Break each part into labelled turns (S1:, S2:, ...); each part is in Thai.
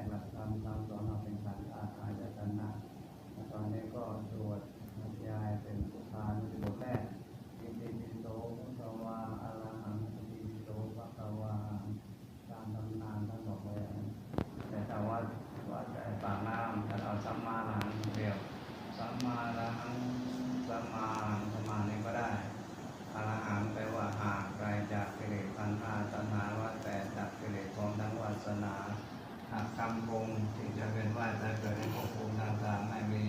S1: กหลักธรรมคำสอนเราเป็นสันธ์อาอายตนะตอนนี้ก็ตรวจบรรยายเป็นสุภานุบทแรกอิติปิโสภะคะวาอะระหังอิติปิโสภะคะวาตามตำนานท่านบอกไว้อย่างนั้นแต่ถ้าว่าว่าแต่ปากน้ำถ้าเอาสัมมาอรหังเดียวสัมมาอรหังสัมมาอรหังสัมมานี้ก็ได้ อรหังแปลว่าห่างไกลจากกิเลสพันธาตัณหาว่าแต่จากกิเลสของทั้งวาสนา กรรมคงที่จะเป็นว่าจะเกิดในภพภูมิต่างๆไม่มี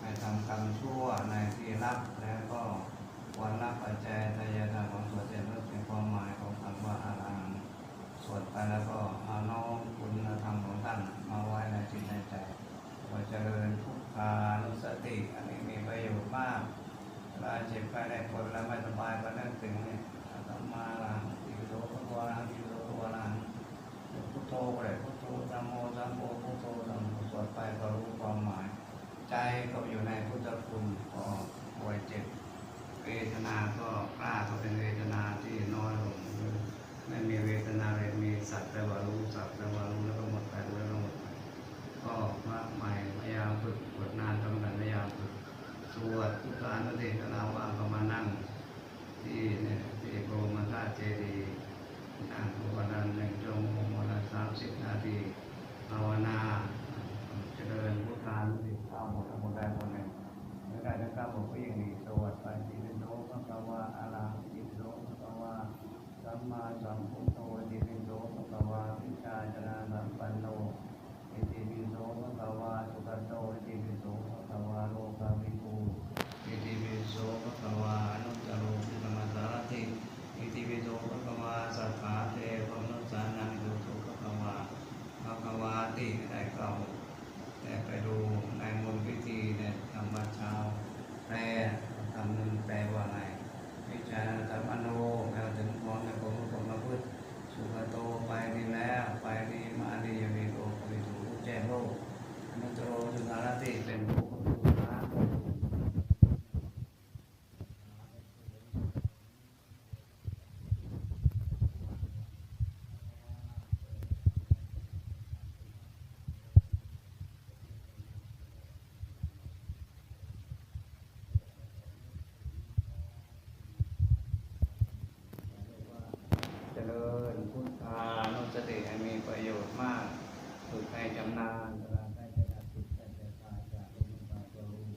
S1: ไม่ทำกรรมชั่วในที่รับแล้วก็วันรับปัจจัยทายาทานของสวดเจริญเป็นความหมายของคำว่าอรหังสวดไปแล้วก็เอาน้อมคุณธรรมของท่านมาไว้ในจิตในใจว่าเจริญทุกขานุสติ อันนี้มีประโยชน์มากเวลาเจ็บไข้ได้ปวดแล้วไม่สบายก็นึกถึงเนี่ย ในพุทธคุณก็ป่วยเจ็บเวทนา ก็กล้าก็เป็นเวทนาที่น้อยลงไม่มีเวทนาเลยมีสัตว์แต่ว่ารู้สัตว์แต่ว่ารู้แล้วก็หมดไปรู้แล้วก็หมดไปก็มากใหม่พยายามฝึกฝึกนานทำกันพยายามฝึก สวดทุกการนเทศนาว่างก็มานั่ง ที่เนี่ยที่โบรมธาตุเจดีย์นั่งวันละหนึ่งชั่วโมงวันละสามสิบนาทีภาวนาเจริญพุทธานุสติเข้าหมดทั้งหมดได้หมดเลยไม่ได้ทั้งเก้าหมดก็ยังดีสวดไปที่เป็นโลภะคะวะอะระหังอิโตภะคะวะ สัมพุทโธติเป็นโลภะคะวะวิชาจนาสัมปนโน อิติปิโสภะคะวาสุขโตอิติปิโสภะคะวาโลกาวิภูอิติปิโสภะคะวาอนุตตโรพุทธมัสสารติอิติปิโสภะคะวาสัพพะเทวมนุสสานังโยโสภะคะวาภะคะวาติได้เก่าแต่ไปดูในมนต์พิธีเนี่ยธรรมวัดเช้าแปลคำหนึ่งแปลว่าไงวิชาธรรมโนแปลถึงพร้อมในผมผมมาพูด สุขโตไปดีแล้วไปดีมาดียังมีโลกวิถูแจ้งโลกอนุตตรสุนทร ติเป็นผู้คนสุภาพเจริญพุทธานุสติให้มีประโยชน์มาก ฝึกให้จำนานเวลาใกล้จะดับจิตใกล้จะตายจากลมปราณตัวรู้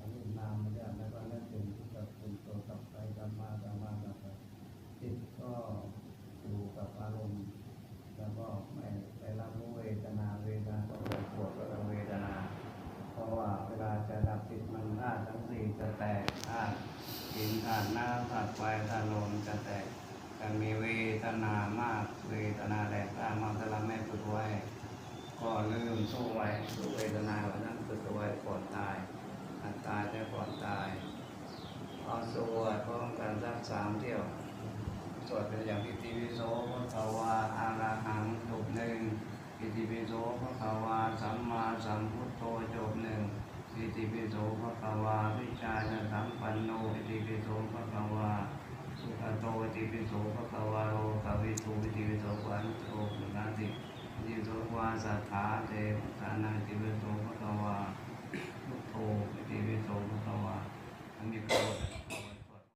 S1: อนุนามมันจะแล้วก็นึกถึงพุทธคุณตัวกับไปธรรมะธรรมะกับไปจิตก็อยู่กับอารมณ์แล้วก็ไม่ไปรับรู้เวทนาเวทนาก็ไปปวดก็เวทนา เพราะว่าเวลาจะดับจิตมันธาตุทั้งสี่จะแตกธาตุดินธาตุน้ำธาตุ ไฟธาตุลมจะแตกแต่มีเวทนามาก เวทนาแรงกล้ามากถ้าเราไม่ฝึกไว้ ก็ลืมสู้ไว้สู้เวทนาวันนั้นฝึกเอาไว้ก่อนตายอันตายแต่ก่อนตายเอาสวดพร้อมกันสักสามเที่ยวสวดเป็นอย่างอิติปิโสพระขาวาอาราหังจบหนึ่งอิติปิโสพระขาวาสัมพุทโธจบหนึ่งอิติปิโสพระขาวาวิชาจะสัมปันโนอิติปิโสพระขาวา สุขโต วิโสภะคะวะโรกาวิทูวิจิวิโสวันโตปุนาติวิโสวาสัทธาเทวตานังวิวิโสภะคะวะพุทโธวิจิวิโสภะคะวะอันนี้ก็